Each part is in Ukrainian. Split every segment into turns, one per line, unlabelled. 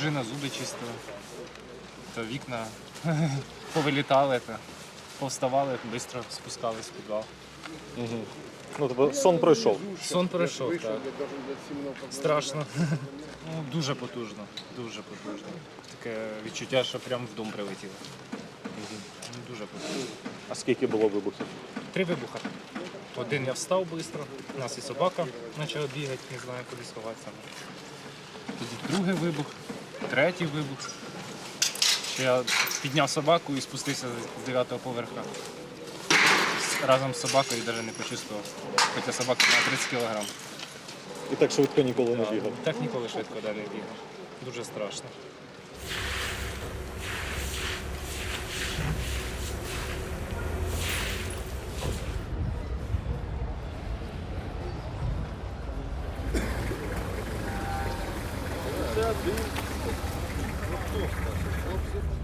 дружина зуби чистила. То вікна повилітали, то повставали, швидко спускались в підвал.
Ну, тобто сон пройшов.
Сон перейшов, так. Страшно. Ну, дуже потужно, дуже потужно. Таке відчуття, що прямо в дом прилетіло. Ну, Дуже потужно.
А скільки було вибухів?
Три вибуха. Один я встав швидко, у нас і собака почала бігати, не знаю, куди сховатися. Тоді другий вибух, третій вибух. Ще я підняв собаку і спустився з дев'ятого поверха. Разом з собакою навіть не почувствував. Хоча собака на 30 кг.
І так швидко ніколи не бігав.
Так ніколи швидко далі не бігав. Дуже страшно. Хлопці.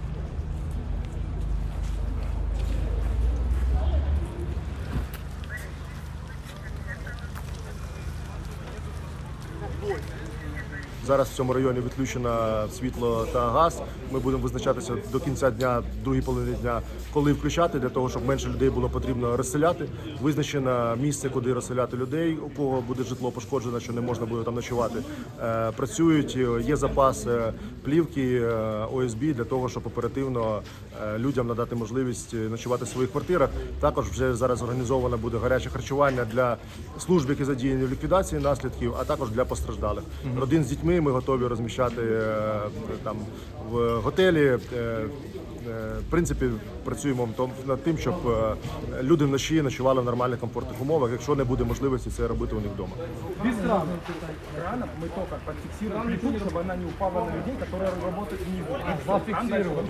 Зараз в цьому районі відключено світло та газ. Ми будемо визначатися до кінця дня, другій половини дня, коли включати, для того, щоб менше людей було потрібно розселяти. Визначено місце, куди розселяти людей, у кого буде житло пошкоджено, що не можна буде там ночувати. Е, Працюють, е, є запас е, плівки ОСБ для того, щоб оперативно людям надати можливість ночувати в своїх квартирах. Також вже зараз організовано буде гаряче харчування для служб, які задіяні в ліквідації наслідків, а також для постраждалих. Родин з дітьми ми готові розміщати е, там в готелі. Е, е, В принципі, працюємо том- над тим, щоб е, люди вночі ночували в нормальних комфортних умовах, якщо не буде можливості це робити у них вдома.
Без ранов. Ранов мы только подфиксируем плиту, чтобы она не упала на людей, которые работают внизу. Зафиксировать.